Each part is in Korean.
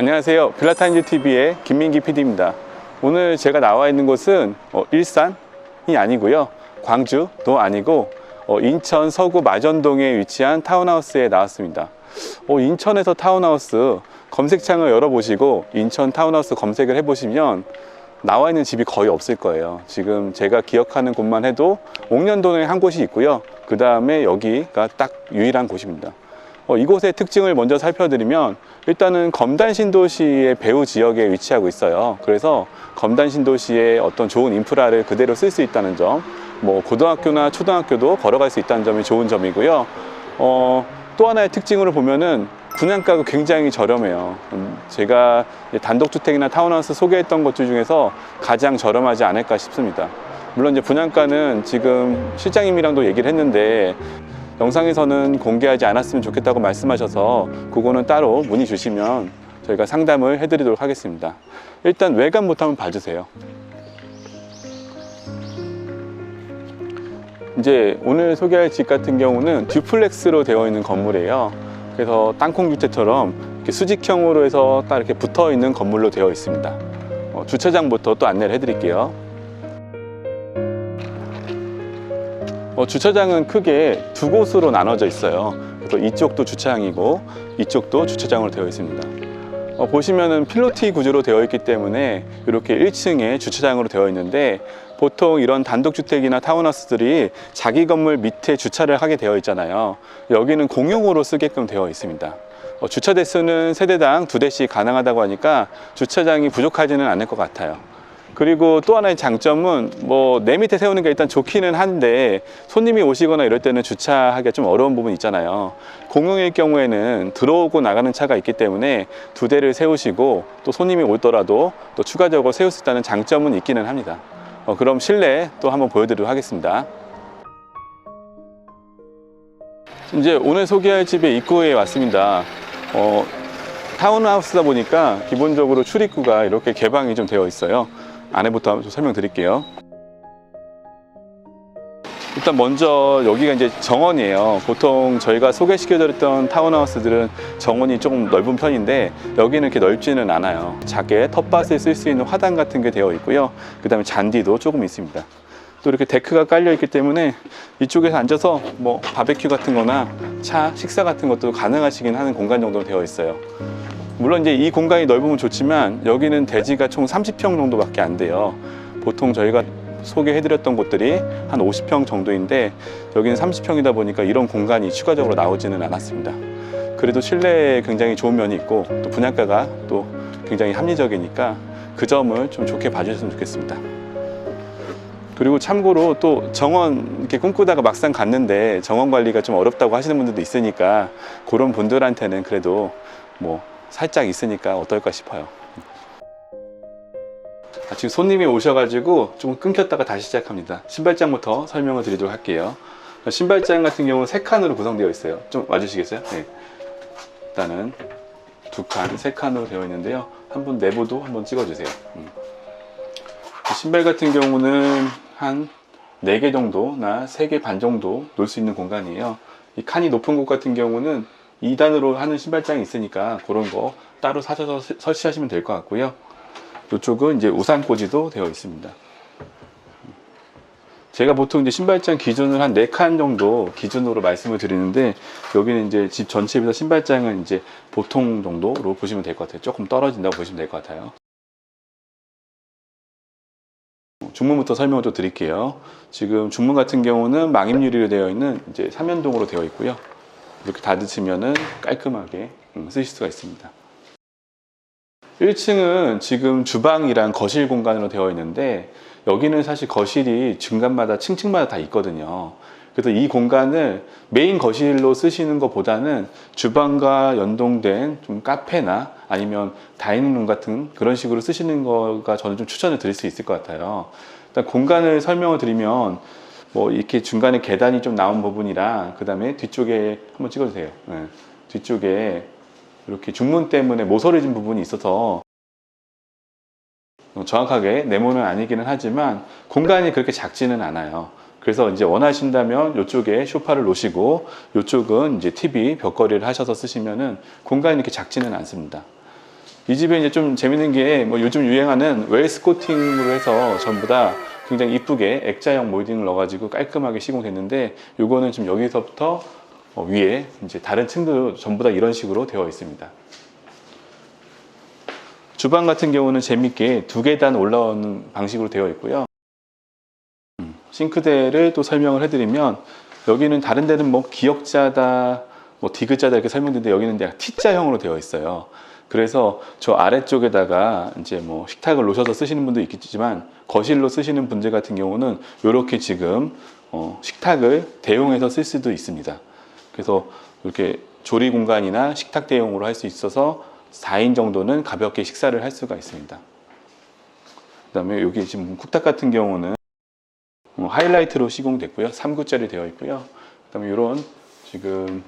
안녕하세요. 빌라타임즈 TV의 김민기 PD입니다. 오늘 제가 나와 있는 곳은 어, 일산이 아니고요. 광주도 아니고 어, 인천 서구 마전동에 위치한 타운하우스에 나왔습니다. 어, 인천에서 타운하우스 검색창을 열어보시고 인천 타운하우스 검색을 해보시면 나와 있는 집이 거의 없을 거예요. 지금 제가 기억하는 곳만 해도 옥년동에 한 곳이 있고요. 그 다음에 여기가 딱 유일한 곳입니다. 어, 이곳의 특징을 먼저 살펴드리면 일단은 검단 신도시의 배후 지역에 위치하고 있어요. 그래서 검단 신도시의 어떤 좋은 인프라를 그대로 쓸 수 있다는 점, 뭐 고등학교나 초등학교도 걸어갈 수 있다는 점이 좋은 점이고요. 어, 또 하나의 특징으로 보면은 분양가가 굉장히 저렴해요. 음, 제가 단독주택이나 타운하우스 소개했던 것들 중에서 가장 저렴하지 않을까 싶습니다. 물론 이제 분양가는 지금 실장님이랑도 얘기를 했는데 영상에서는 공개하지 않았으면 좋겠다고 말씀하셔서 그거는 따로 문의 주시면 저희가 상담을 해드리도록 하겠습니다. 일단 외관부터 한번 봐주세요. 이제 오늘 소개할 집 같은 경우는 듀플렉스로 되어 있는 건물이에요. 그래서 땅콩 이렇게 수직형으로 해서 딱 이렇게 붙어 있는 건물로 되어 있습니다. 어, 주차장부터 또 안내를 해드릴게요. 어, 주차장은 크게 두 곳으로 나눠져 있어요. 그래서 이쪽도 주차장이고 이쪽도 주차장으로 되어 있습니다. 어, 보시면은 필로티 구조로 되어 있기 때문에 이렇게 1층에 주차장으로 되어 있는데 보통 이런 단독주택이나 타운하우스들이 자기 건물 밑에 주차를 하게 되어 있잖아요. 여기는 공용으로 쓰게끔 되어 있습니다. 어, 주차 대수는 세대당 두 대씩 가능하다고 하니까 주차장이 부족하지는 않을 것 같아요. 그리고 또 하나의 장점은 뭐 내 밑에 세우는 게 일단 좋기는 한데 손님이 오시거나 이럴 때는 주차하기가 좀 어려운 부분이 있잖아요. 공용일 경우에는 들어오고 나가는 차가 있기 때문에 두 대를 세우시고 또 손님이 오더라도 또 추가적으로 세울 수 있다는 장점은 있기는 합니다. 어, 그럼 실내 또 한번 보여드리도록 하겠습니다. 이제 오늘 소개할 집의 입구에 왔습니다. 어, 타운하우스다 보니까 기본적으로 출입구가 이렇게 개방이 좀 되어 있어요. 안에부터 좀 설명드릴게요. 일단 먼저 여기가 이제 정원이에요. 보통 저희가 소개시켜드렸던 타운하우스들은 정원이 조금 넓은 편인데 여기는 이렇게 넓지는 않아요. 작게 텃밭에 쓸 수 있는 화단 같은 게 되어 있고요. 그 다음에 잔디도 조금 있습니다. 또 이렇게 데크가 깔려 있기 때문에 이쪽에서 앉아서 뭐 바베큐 같은 거나 차, 식사 같은 것도 가능하시긴 하는 공간 정도 되어 있어요. 물론 이제 이 공간이 넓으면 좋지만 여기는 대지가 총 30평 정도밖에 안 돼요. 보통 저희가 소개해드렸던 곳들이 한 50평 정도인데 여기는 30평이다 보니까 이런 공간이 추가적으로 나오지는 않았습니다. 그래도 실내에 굉장히 좋은 면이 있고 또 분양가가 또 굉장히 합리적이니까 그 점을 좀 좋게 봐주셨으면 좋겠습니다. 그리고 참고로 또 정원 이렇게 꿈꾸다가 막상 갔는데 정원 관리가 좀 어렵다고 하시는 분들도 있으니까 그런 분들한테는 그래도 뭐 살짝 있으니까 어떨까 싶어요. 아, 지금 손님이 오셔가지고 좀 끊겼다가 다시 시작합니다. 신발장부터 설명을 드리도록 할게요. 신발장 같은 경우는 세 칸으로 구성되어 있어요. 좀 와주시겠어요? 네. 일단은 두 칸, 세 칸으로 되어 있는데요. 한번 내부도 한번 찍어주세요. 음. 신발 같은 경우는 한 4개 정도나 3개 반 정도 놓을 수 있는 공간이에요. 이 칸이 높은 곳 같은 경우는 2단으로 하는 신발장이 있으니까 그런 거 따로 사셔서 시- 설치하시면 될 것 같고요. 이쪽은 이제 우산 꽂이도 되어 있습니다. 제가 보통 이제 신발장 기준을 한 4칸 정도 기준으로 말씀을 드리는데 여기는 이제 집 전체에 비해서 신발장은 이제 보통 정도로 보시면 될 것 같아요. 조금 떨어진다고 보시면 될 것 같아요. 중문부터 설명을 좀 드릴게요. 지금 중문 같은 경우는 망임 유리로 되어 있는 이제 삼연동으로 되어 있고요. 이렇게 닫으시면은 깔끔하게 음, 쓰실 수가 있습니다. 1층은 지금 주방이랑 거실 공간으로 되어 있는데 여기는 사실 거실이 중간마다 층층마다 다 있거든요. 그래서 이 공간을 메인 거실로 쓰시는 것보다는 주방과 연동된 좀 카페나 아니면 다이닝룸 같은 그런 식으로 쓰시는 거가 저는 좀 추천을 드릴 수 있을 것 같아요. 일단 공간을 설명을 드리면 뭐 이렇게 중간에 계단이 좀 나온 부분이랑 그 다음에 뒤쪽에 한번 찍어주세요. 네. 뒤쪽에 이렇게 중문 때문에 모서리진 부분이 있어서 어, 정확하게 네모는 아니기는 하지만 공간이 그렇게 작지는 않아요. 그래서 이제 원하신다면 이쪽에 소파를 놓으시고 이쪽은 이제 TV 벽걸이를 하셔서 쓰시면은 공간이 이렇게 작지는 않습니다. 이 집에 이제 좀 재밌는 게 뭐 요즘 유행하는 웨일스 코팅으로 해서 전부 다 굉장히 이쁘게 액자형 몰딩을 넣어가지고 깔끔하게 시공됐는데 요거는 지금 여기서부터 어, 위에 이제 다른 층도 전부 다 이런 식으로 되어 있습니다. 주방 같은 경우는 재밌게 두 계단 올라오는 방식으로 되어 있고요. 음, 싱크대를 또 설명을 해드리면 여기는 다른 데는 뭐 기역자다, 뭐 디귿자다 이렇게 설명드는데 여기는 약간 T자형으로 되어 있어요. 그래서 저 아래쪽에다가 이제 뭐 식탁을 놓으셔서 쓰시는 분도 있겠지만 거실로 쓰시는 분들 같은 경우는 이렇게 지금 어, 식탁을 대용해서 쓸 수도 있습니다. 그래서 이렇게 조리 공간이나 식탁 대용으로 할 수 있어서 4인 정도는 가볍게 식사를 할 수가 있습니다. 그 다음에 여기 지금 쿡탑 같은 경우는 어, 하이라이트로 시공됐고요. 3구짜리 되어 있고요. 그 다음에 이런 지금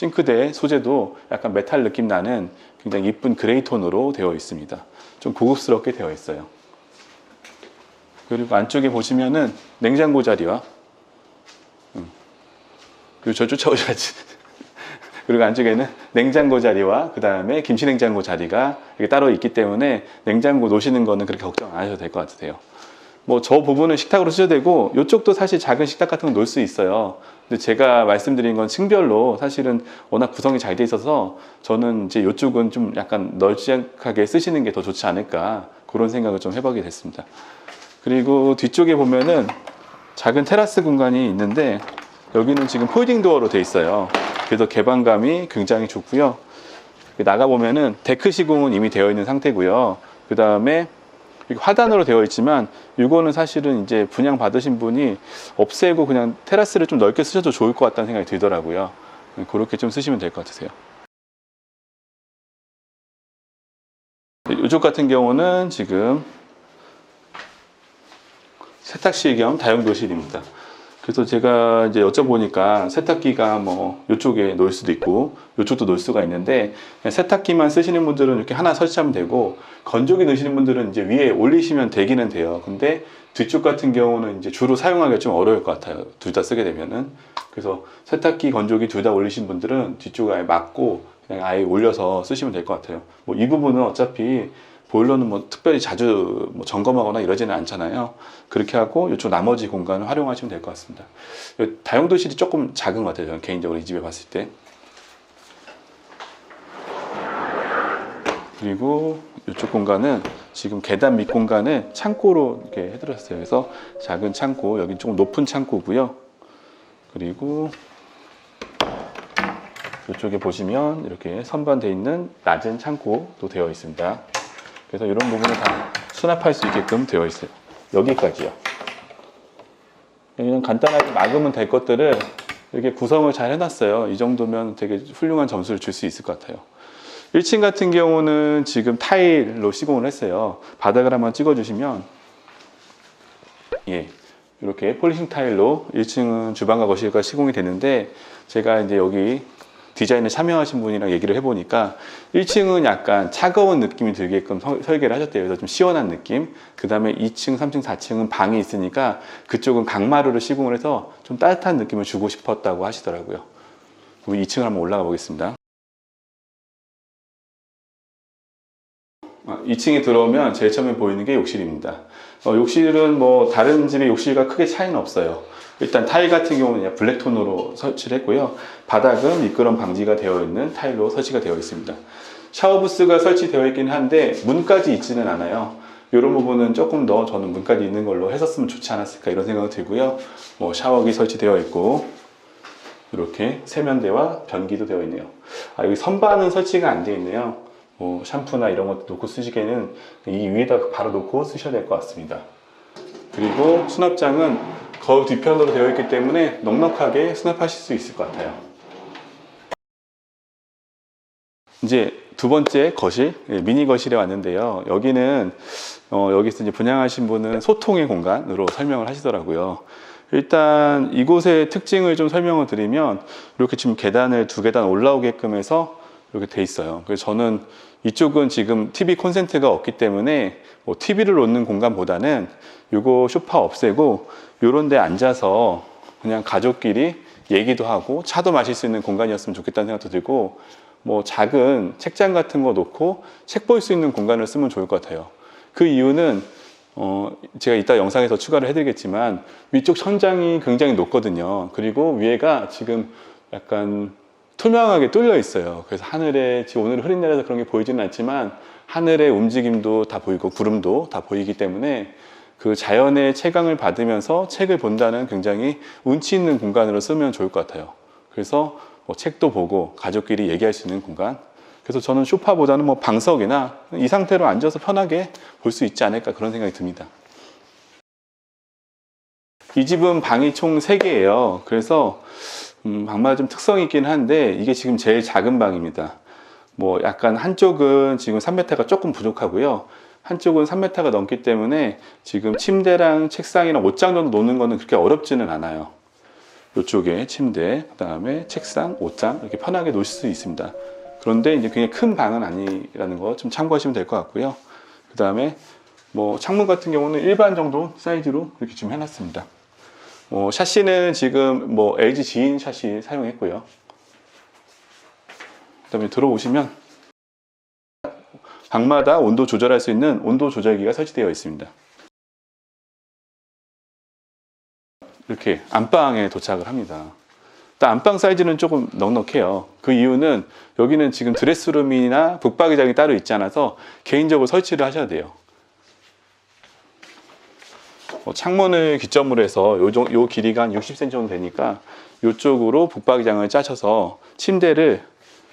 싱크대 소재도 약간 메탈 느낌 나는 굉장히 이쁜 그레이 톤으로 되어 있습니다. 좀 고급스럽게 되어 있어요. 그리고 안쪽에 보시면은 냉장고 자리와 음, 그리고 저 쫓아오셔야지. 그리고 안쪽에는 냉장고 자리와 그 다음에 김치 냉장고 자리가 이렇게 따로 있기 때문에 냉장고 놓으시는 거는 그렇게 걱정 안 하셔도 될 것 같으세요. 뭐 저 부분은 식탁으로 쓰셔도 되고 이쪽도 사실 작은 식탁 같은 거 놓을 수 있어요. 근데 제가 말씀드린 건 층별로 사실은 워낙 구성이 잘 돼 있어서 저는 이제 이쪽은 좀 약간 널찍하게 쓰시는 게 더 좋지 않을까 그런 생각을 좀 해보게 됐습니다. 그리고 뒤쪽에 보면은 작은 테라스 공간이 있는데 여기는 지금 폴딩 도어로 돼 있어요. 그래서 개방감이 굉장히 좋고요. 나가 보면은 데크 시공은 이미 되어 있는 상태고요. 그 다음에 화단으로 되어 있지만 이거는 사실은 이제 분양 받으신 분이 없애고 그냥 테라스를 좀 넓게 쓰셔도 좋을 것 같다는 생각이 들더라고요. 그렇게 좀 쓰시면 될 것 같으세요. 이쪽 같은 경우는 지금 세탁실 겸 다용도실입니다. 그래서 제가 이제 여쭤보니까 세탁기가 뭐 이쪽에 놓을 수도 있고 이쪽도 놓을 수가 있는데 세탁기만 쓰시는 분들은 이렇게 하나 설치하면 되고 건조기 넣으시는 분들은 이제 위에 올리시면 되기는 돼요. 근데 뒤쪽 같은 경우는 이제 주로 사용하기가 좀 어려울 것 같아요. 둘 다 쓰게 되면은 그래서 세탁기, 건조기 둘 다 올리신 분들은 뒤쪽에 아예 막고 그냥 아예 올려서 쓰시면 될 것 같아요. 뭐 이 부분은 어차피 보일러는 뭐 특별히 자주 뭐 점검하거나 이러지는 않잖아요. 그렇게 하고 이쪽 나머지 공간을 활용하시면 될 것 같습니다. 다용도실이 조금 작은 것 같아요. 저는 개인적으로 이 집에 봤을 때. 그리고 이쪽 공간은 지금 계단 밑 공간을 창고로 이렇게 해드렸어요. 그래서 작은 창고, 여기 조금 높은 창고고요. 그리고 이쪽에 보시면 이렇게 선반되어 있는 낮은 창고도 되어 있습니다. 그래서 이런 부분을 다 수납할 수 있게끔 되어 있어요. 여기까지요. 그냥 간단하게 막으면 될 것들을 이렇게 구성을 잘 해놨어요. 이 정도면 되게 훌륭한 점수를 줄 수 있을 것 같아요. 1층 같은 경우는 지금 타일로 시공을 했어요. 바닥을 한번 찍어주시면, 예, 이렇게 폴리싱 타일로 1층은 주방과 거실과 시공이 되는데, 제가 이제 여기 디자인에 참여하신 분이랑 얘기를 해보니까 1층은 약간 차가운 느낌이 들게끔 서- 설계를 하셨대요. 그래서 좀 시원한 느낌. 그 다음에 2층, 3층, 4층은 방이 있으니까 그쪽은 강마루를 시공을 해서 좀 따뜻한 느낌을 주고 싶었다고 하시더라고요. 그럼 2층을 한번 올라가 보겠습니다. 2층에 들어오면 제일 처음에 보이는 게 욕실입니다. 어, 욕실은 뭐 다른 집의 욕실과 크게 차이는 없어요. 일단 타일 같은 경우는 블랙톤으로 설치를 했고요. 바닥은 미끄럼 방지가 되어 있는 타일로 설치가 되어 있습니다. 샤워 부스가 설치되어 있긴 한데 문까지 있지는 않아요. 이런 부분은 조금 더 저는 문까지 있는 걸로 했었으면 좋지 않았을까 이런 생각이 들고요. 뭐 샤워기 설치되어 있고 이렇게 세면대와 변기도 되어 있네요. 아, 여기 선반은 설치가 안 되어 있네요. 뭐 샴푸나 이런 것도 놓고 쓰시기에는 이 위에다 바로 놓고 쓰셔야 될 것 같습니다. 그리고 수납장은 거울 뒤편으로 되어 있기 때문에 넉넉하게 수납하실 수 있을 것 같아요. 이제 두 번째 거실, 예, 미니 거실에 왔는데요. 여기는 어, 여기서 이제 분양하신 분은 소통의 공간으로 설명을 하시더라고요. 일단 이곳의 특징을 좀 설명을 드리면 이렇게 지금 계단을 두 계단 올라오게끔 해서 이렇게 돼 있어요. 그래서 저는 이쪽은 지금 TV 콘센트가 없기 때문에 뭐 TV를 놓는 공간보다는 이거 소파 없애고 이런 데 앉아서 그냥 가족끼리 얘기도 하고 차도 마실 수 있는 공간이었으면 좋겠다는 생각도 들고 뭐 작은 책장 같은 거 놓고 책 볼 수 있는 공간을 쓰면 좋을 것 같아요. 그 이유는 어, 제가 이따 영상에서 추가를 해드리겠지만 위쪽 천장이 굉장히 높거든요. 그리고 위에가 지금 약간 투명하게 뚫려 있어요. 그래서 하늘에 지금 오늘 흐린 날에서 그런 게 보이지는 않지만 하늘의 움직임도 다 보이고 구름도 다 보이기 때문에 그 자연의 채광을 받으면서 책을 본다는 굉장히 운치 있는 공간으로 쓰면 좋을 것 같아요. 그래서 뭐 책도 보고 가족끼리 얘기할 수 있는 공간. 그래서 저는 소파보다는 뭐 방석이나 이 상태로 앉아서 편하게 볼 수 있지 않을까 그런 생각이 듭니다. 이 집은 방이 총 3개예요. 그래서 음, 방마다 좀 특성이 있긴 한데 이게 지금 제일 작은 방입니다. 뭐 약간 한쪽은 지금 3m가 조금 부족하고요. 한쪽은 3m가 넘기 때문에 지금 침대랑 책상이랑 옷장 정도 놓는 거는 그렇게 어렵지는 않아요. 이쪽에 침대, 그 다음에 책상, 옷장 이렇게 편하게 놓으실 수 있습니다. 그런데 이제 굉장히 큰 방은 아니라는 거 좀 참고하시면 될 것 같고요. 그 다음에 뭐 창문 같은 경우는 일반 정도 사이즈로 이렇게 좀 해놨습니다. 뭐 샤시는 지금 뭐 LG 지인 샤시 사용했고요. 그다음에 들어오시면 방마다 온도 조절할 수 있는 온도 조절기가 설치되어 있습니다. 이렇게 안방에 도착을 합니다. 일단 안방 사이즈는 조금 넉넉해요. 그 이유는 여기는 지금 드레스룸이나 북박이장이 따로 있지 않아서 개인적으로 설치를 하셔야 돼요. 어, 창문을 기점으로 해서 요, 정- 요 길이가 한 60cm 정도 되니까 이쪽으로 북박이장을 짜셔서 침대를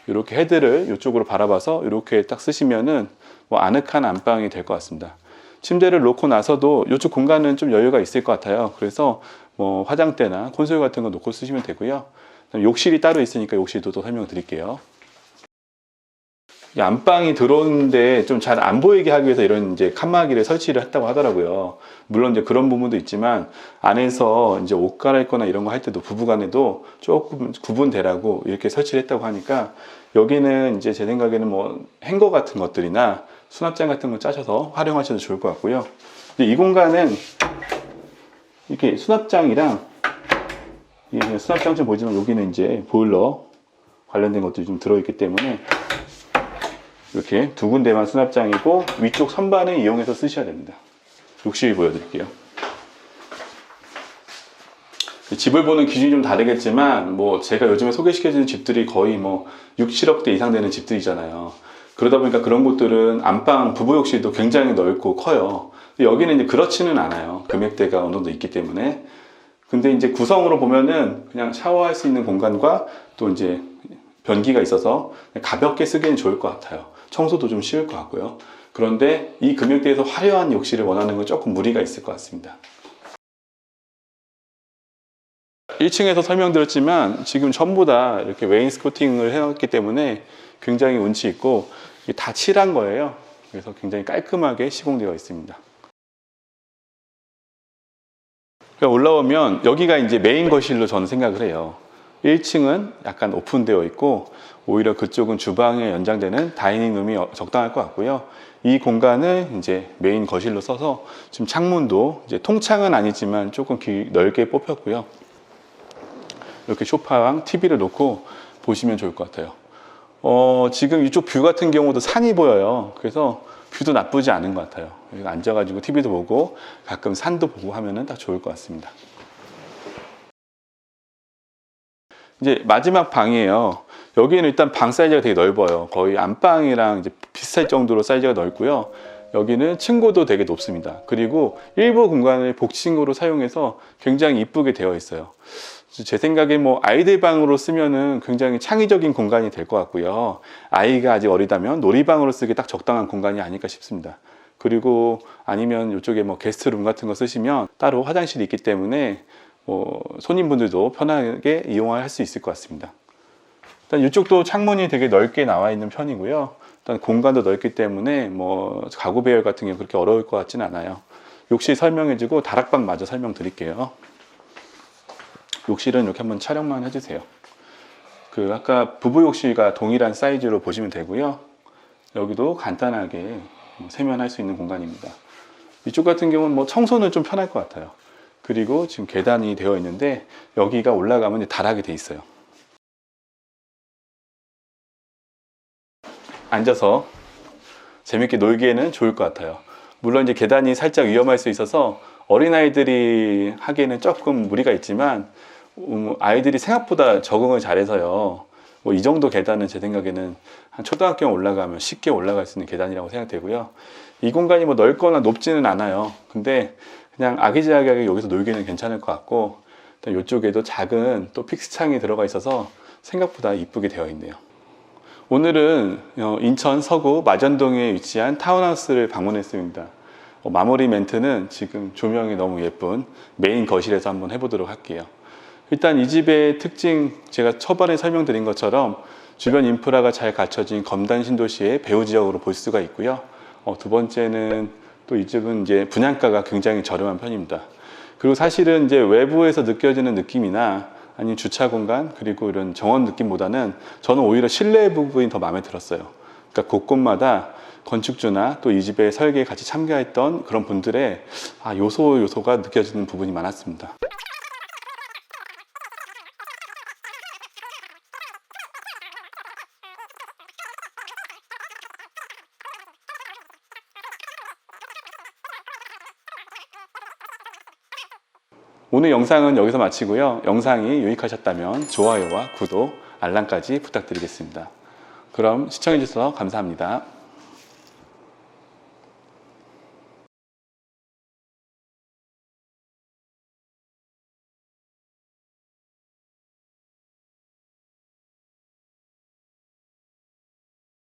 이렇게 헤드를 이쪽으로 바라봐서 이렇게 딱 쓰시면은 뭐 아늑한 안방이 될 것 같습니다. 침대를 놓고 나서도 이쪽 공간은 좀 여유가 있을 것 같아요. 그래서 뭐 화장대나 콘솔 같은 거 놓고 쓰시면 되고요. 욕실이 따로 있으니까 욕실도 또 설명드릴게요. 이 안방이 들어오는데 좀 잘 안 보이게 하기 위해서 이런 이제 칸막이를 설치를 했다고 하더라고요. 물론 이제 그런 부분도 있지만 안에서 이제 옷 갈아입거나 이런 거 할 때도 부부간에도 조금 구분되라고 이렇게 설치를 했다고 하니까 여기는 이제 제 생각에는 뭐 행거 같은 것들이나 수납장 같은 거 짜셔서 활용하셔도 좋을 것 같고요. 이 공간은 이렇게 수납장이랑 수납장 좀 보지만 여기는 이제 보일러 관련된 것들이 좀 들어있기 때문에 이렇게 두 군데만 수납장이고 위쪽 선반을 이용해서 쓰셔야 됩니다. 욕실 보여드릴게요. 집을 보는 기준이 좀 다르겠지만 뭐 제가 요즘에 소개시켜주는 집들이 거의 뭐 6, 7억대 이상 되는 집들이잖아요. 그러다 보니까 그런 곳들은 안방 부부 욕실도 굉장히 넓고 커요. 여기는 이제 그렇지는 않아요. 금액대가 어느 정도 있기 때문에. 근데 이제 구성으로 보면은 그냥 샤워할 수 있는 공간과 또 이제 변기가 있어서 가볍게 쓰기엔 좋을 것 같아요. 청소도 좀 쉬울 것 같고요. 그런데 이 금액대에서 화려한 욕실을 원하는 건 조금 무리가 있을 것 같습니다. 1층에서 설명드렸지만 지금 전부 다 이렇게 웨인스코팅을 해놨기 때문에 굉장히 운치 있고 다 칠한 거예요. 그래서 굉장히 깔끔하게 시공되어 있습니다. 그러니까 올라오면 여기가 이제 메인 거실로 저는 생각을 해요. 1층은 약간 오픈되어 있고 오히려 그쪽은 주방에 연장되는 다이닝룸이 어- 적당할 것 같고요. 이 공간을 이제 메인 거실로 써서 지금 창문도 이제 통창은 아니지만 조금 기- 넓게 뽑혔고요. 이렇게 소파랑 TV를 놓고 보시면 좋을 것 같아요. 어, 지금 이쪽 뷰 같은 경우도 산이 보여요. 그래서 뷰도 나쁘지 않은 것 같아요. 여기 앉아가지고 TV도 보고 가끔 산도 보고 하면은 딱 좋을 것 같습니다. 이제 마지막 방이에요. 여기는 일단 방 사이즈가 되게 넓어요. 거의 안방이랑 이제 비슷할 정도로 사이즈가 넓고요. 여기는 층고도 되게 높습니다. 그리고 일부 공간을 복층으로 사용해서 굉장히 이쁘게 되어 있어요. 제 생각에 뭐 아이들 방으로 쓰면은 굉장히 창의적인 공간이 될 것 같고요. 아이가 아직 어리다면 놀이방으로 쓰기 딱 적당한 공간이 아닐까 싶습니다. 그리고 아니면 이쪽에 뭐 게스트룸 같은 거 쓰시면 따로 화장실이 있기 때문에 뭐 손님분들도 편하게 이용할 수 있을 것 같습니다. 일단 이쪽도 창문이 되게 넓게 나와 있는 편이고요. 일단 공간도 넓기 때문에 뭐 가구 배열 같은 게 그렇게 어려울 것 같지는 않아요. 욕실 설명해주고 다락방 마저 설명드릴게요. 욕실은 이렇게 한번 촬영만 해주세요. 그 아까 부부 욕실과 동일한 사이즈로 보시면 되고요. 여기도 간단하게 뭐 세면할 수 있는 공간입니다. 이쪽 같은 경우는 뭐 청소는 좀 편할 것 같아요. 그리고 지금 계단이 되어 있는데 여기가 올라가면 다락이 돼 있어요. 앉아서 재밌게 놀기에는 좋을 것 같아요. 물론 이제 계단이 살짝 위험할 수 있어서 어린아이들이 하기에는 조금 무리가 있지만 음, 아이들이 생각보다 적응을 잘해서요. 뭐 이 정도 계단은 제 생각에는 한 초등학교 올라가면 쉽게 올라갈 수 있는 계단이라고 생각되고요. 이 공간이 뭐 넓거나 높지는 않아요. 근데 그냥 아기자기하게 여기서 놀기는 괜찮을 것 같고 일단 이쪽에도 작은 또 픽스 창이 들어가 있어서 생각보다 이쁘게 되어 있네요. 오늘은 어, 인천 서구 마전동에 위치한 타운하우스를 방문했습니다. 어, 마무리 멘트는 지금 조명이 너무 예쁜 메인 거실에서 한번 해보도록 할게요. 일단 이 집의 특징 제가 초반에 설명드린 것처럼 주변 인프라가 잘 갖춰진 검단 신도시의 배후 지역으로 볼 수가 있고요. 어, 두 번째는 또이 집은 이제 분양가가 굉장히 저렴한 편입니다. 그리고 사실은 이제 외부에서 느껴지는 느낌이나 아니면 주차 공간 그리고 이런 정원 느낌보다는 저는 오히려 실내 부분이 더 마음에 들었어요. 그러니까 곳곳마다 건축주나 또 이 집의 설계에 같이 참가했던 그런 분들의 아, 요소 요소가 느껴지는 부분이 많았습니다. 오늘 영상은 여기서 마치고요. 영상이 유익하셨다면 좋아요와 구독, 알람까지 부탁드리겠습니다. 그럼 시청해주셔서 감사합니다.